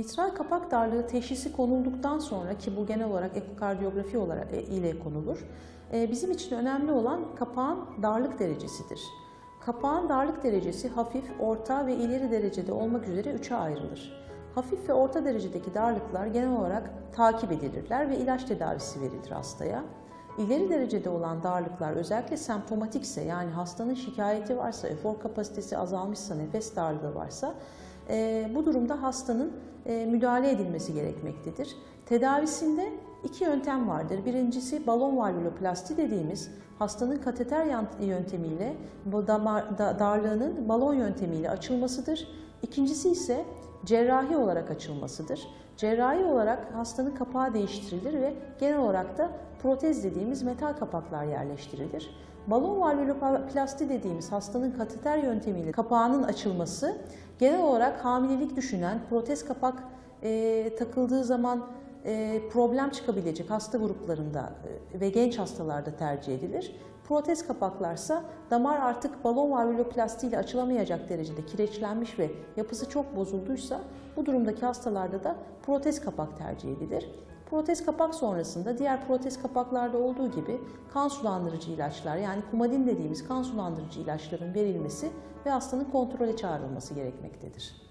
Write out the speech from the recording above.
Mitral kapak darlığı teşhisi konulduktan sonra ki bu genel olarak ekokardiyografi olarak e, ile konulur. e, Bizim için önemli olan kapağın darlık derecesidir. Kapağın darlık derecesi hafif, orta ve ileri derecede olmak üzere üçe ayrılır. Hafif ve orta derecedeki darlıklar genel olarak takip edilirler ve ilaç tedavisi verilir hastaya. İleri derecede olan darlıklar özellikle semptomatikse yani hastanın şikayeti varsa, efor kapasitesi azalmışsa, nefes darlığı varsa e, bu durumda hastanın e, müdahale edilmesi gerekmektedir. Tedavisinde iki yöntem vardır. Birincisi balon valvuloplasti dediğimiz hastanın kateter yöntemiyle bu damar, da- darlığının balon yöntemiyle açılmasıdır. İkincisi ise cerrahi olarak açılmasıdır. Cerrahi olarak hastanın kapağı değiştirilir ve genel olarak da protez dediğimiz metal kapaklar yerleştirilir. Balon valvuloplasti dediğimiz hastanın kateter yöntemiyle kapağının açılması genel olarak hamilelik düşünen protez kapak e, takıldığı zaman problem çıkabilecek hasta gruplarında e, ve genç hastalarda tercih edilir. Protez kapaklarsa damar artık balon valvuloplasti ile açılamayacak derecede kireçlenmiş ve yapısı çok bozulduysa bu durumdaki hastalarda da protez kapak tercih edilir. Protez kapak sonrasında diğer protez kapaklarda olduğu gibi kan sulandırıcı ilaçlar yani kumadin dediğimiz kan sulandırıcı ilaçların verilmesi ve hastanın kontrole çağrılması gerekmektedir.